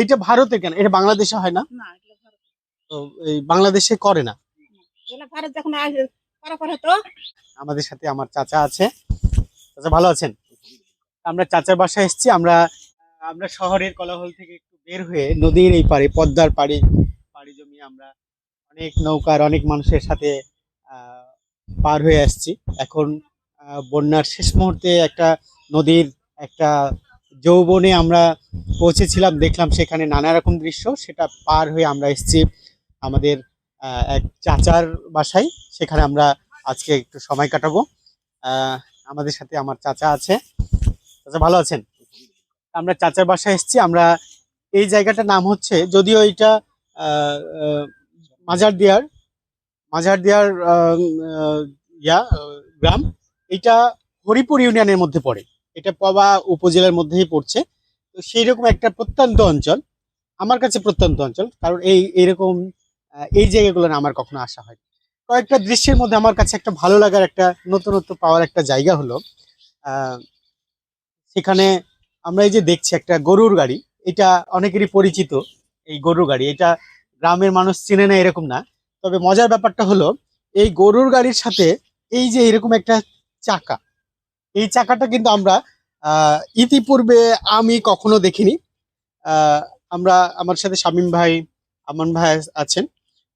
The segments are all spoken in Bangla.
এইটা ভারতে কেন? এটা বাংলাদেশে হয় না? এই বাংলাদেশে করে না? আমাদের সাথে আমার চাচা আছে। চাচা ভালো আছেন? আমরা চাচার বাসায় এসেছি। আমরা আমরা শহরের কলাহল থেকে একটু বের হয়ে নদীর এই পাড়ে পদ্মার পাড়ি পাড়ি জমি আমরা অনেক নৌকার অনেক মানুষের সাথে পার হয়ে আসছি। এখন বন্যার শেষ মুহূর্তে একটা নদীর একটা যৌবনে আমরা পৌঁছেছিলাম, দেখলাম সেখানে নানা রকম দৃশ্য, সেটা পার হয়ে আমরা এসেছি আমাদের এক চাচার বাসায়। সেখানে আমরা আজকে একটু সময় কাটাবো। আমাদের সাথে আমার চাচা আছে। চাচা, ভালো আছেন? আমরা চাচার বাসায় এসেছি। আমরা এই জায়গাটার নাম হচ্ছে, যদিও এটা মাজার দিয়ার মাজার দিয়ার ইয়া গ্রাম, এটা হরিপুর ইউনিয়নের মধ্যে পড়ে। এটা পবা উপজেলার মধ্যেই পড়ছে। তো সেই রকম একটা প্রত্যন্ত অঞ্চল আমার কাছে প্রত্যন্ত অঞ্চল কারণ এই এইরকম আহ, এই জায়গাগুলো না আমার কখনো আসা হয় কয়েকটা দৃশ্যের মধ্যে আমার কাছে একটা ভালো লাগার একটা নতুনত্ব পাওয়ার একটা জায়গা হলো সেখানে আমরা এই যে দেখছি একটা গরুর গাড়ি এটা অনেকেরই পরিচিত এই গরুর গাড়ি। এটা গ্রামের মানুষ চিনে না এরকম না তবে মজার ব্যাপারটা হলো এই গরুর গাড়ির সাথে এই যে এরকম একটা চাকা এই চাকাটা কিন্তু আমরা ইতিপূর্বে আমি কখনো দেখিনি। আমরা, আমার সাথে শামীম ভাই, আমান ভাই আছেন।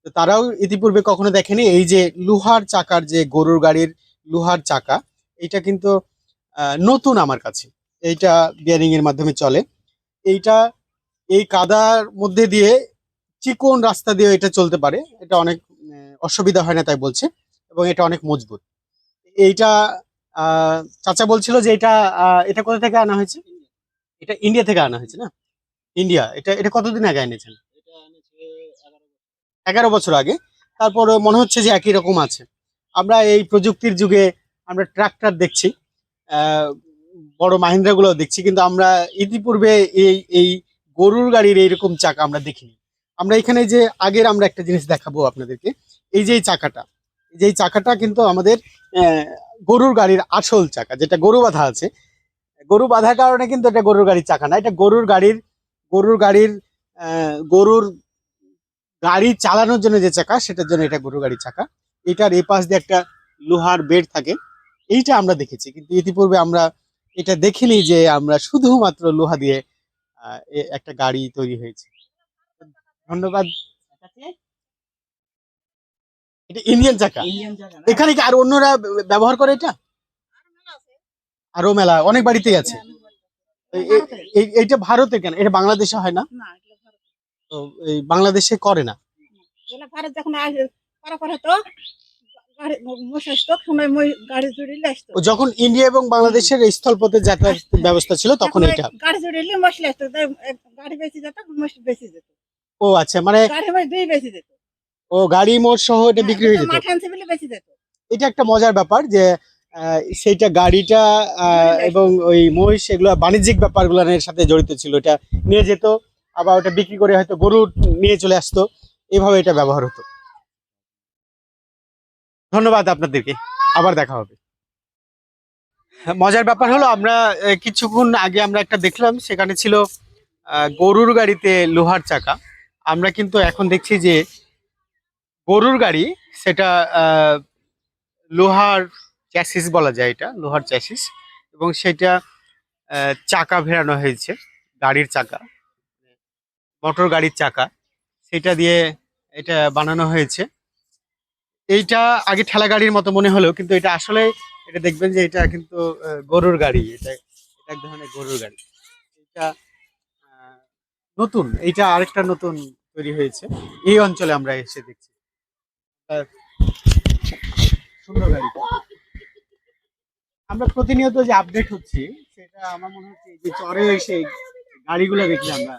তো তারাও ইতিপূর্বে কখনো দেখেনি। এই যে লোহার চাকার যে গরুর গাড়ির লোহার চাকা এটা কিন্তু নতুন আমার কাছে। এইটা বিয়ারিং এর মাধ্যমে চলে। এইটা, এই কাদার মধ্যে দিয়ে চিকন রাস্তা দিয়ে এটা চলতে পারে। এটা অনেক অসুবিধা হয় না তাই বলছে। এবং এটা অনেক মজবুত। এইটা চাচা বলছিল যে এটা এটা কোথা থেকে আনা হয়েছে? এটা ইন্ডিয়া থেকে আনা হয়েছে না? ইন্ডিয়া এটা এটা কতদিন আগে এনেছেন? এগারো বছর আগে। তারপর মনে হচ্ছে যে একই রকম আছে। আমরা এই প্রযুক্তির যুগে আমরা ট্রাক্টর দেখছি বড় মাহিন্দ্রা গুলো দেখছি, কিন্তু আমরা ইতিপূর্বে এই এই গরুর গাড়ির এইরকম চাকা আমরা দেখিনি। আমরা এখানে যে আগের আমরা একটা জিনিস দেখাবো আপনাদেরকে, এই যে এই চাকাটা, এই যে এই চাকাটা কিন্তু আমাদের গরুর গাড়ির আসল চাকা, যেটা গরু বাঁধা আছে। গরু বাঁধার কারণে কিন্তু এটা গরুর গাড়ির চাকা না, এটা গরুর গাড়ির গরুর গাড়ির গরুর গাড়ি চালানোর জন্য যে চাকা, সেটার জন্য এটা গরুর গাড়ির চাকা। এটার এই পাশ দিয়ে একটা লোহার বেড থাকে, এইটা আমরা দেখেছি। কিন্তু ইতিপূর্বে আমরা এটা দেখিনি যে আমরা শুধুমাত্র লোহা দিয়ে এ- একটা গাড়ি তৈরি হয়েছে। ধন্যবাদ। ইন্ডিয়ান চাকা এখানে কি আর অন্যরা ব্যবহার করে এটা? আরও মেলা অনেক বাড়িতেই আছে। এই- এইটা ভারতে কেন? এটা বাংলাদেশে হয় না? তো এই বাংলাদেশে করে না। ভারত যখন ও যখন ইন্ডিয়া এবং বাংলাদেশের স্থলপথে যাতায়াত ব্যবস্থা ছিল তখন এটা। গাড়ি জুড়িলে মশলা আসতো গাড়ি বেশি যেত মশলা বেশি যেত। ও আচ্ছা মানে গাড়ি দুই বেশি যেত। ও গাড়ি মোট সহ এটা বিক্রি হয়ে যেত। এটা একটা মজার ব্যাপার যে সেইটা গাড়িটা আহ, এবং ওই মহিষ এগুলো বাণিজ্যিক ব্যাপারগুলোর সাথে জড়িত ছিল। এটা নিয়ে যেত আবার ওটা বিক্রি করে হয়তো গরু নিয়ে চলে আসতো। এভাবে এটা ব্যবহার হতো। ধন্যবাদ আপনাদেরকে। আবার দেখা হবে। মজার ব্যাপার হলো আমরা কিছুক্ষণ আগে আমরা একটা দেখলাম সেখানে ছিল গরুর গাড়িতে লোহার চাকা। আমরা কিন্তু এখন দেখছি যে গরুর গাড়ি, সেটা লোহার চ্যাসিস বলা যায় এটা, লোহার চ্যাসিস এবং সেটা চাকা ভেড়ানো হয়েছে, গাড়ির চাকা, মোটর গাড়ির চাকা, সেটা দিয়ে এটা বানানো হয়েছে। এইটা আগে ঠেলা গাড়ির মতো মনে হলো কিন্তু এটা আসলে, এটা দেখবেন যে এটা কিন্তু গরুর গাড়ি, এটা এটা এক ধরনের গরুর গাড়ি। এটা নতুন, এইটা আরেকটা নতুন তৈরি হয়েছে। এই অঞ্চলে আমরা এসে দেখছি। সুন্দর আমরা প্রতিনিয়ত যে আপডেট হচ্ছে, সেটা আমার মনে হচ্ছে যে চরে এসে গাড়িগুলো দেখি আমরা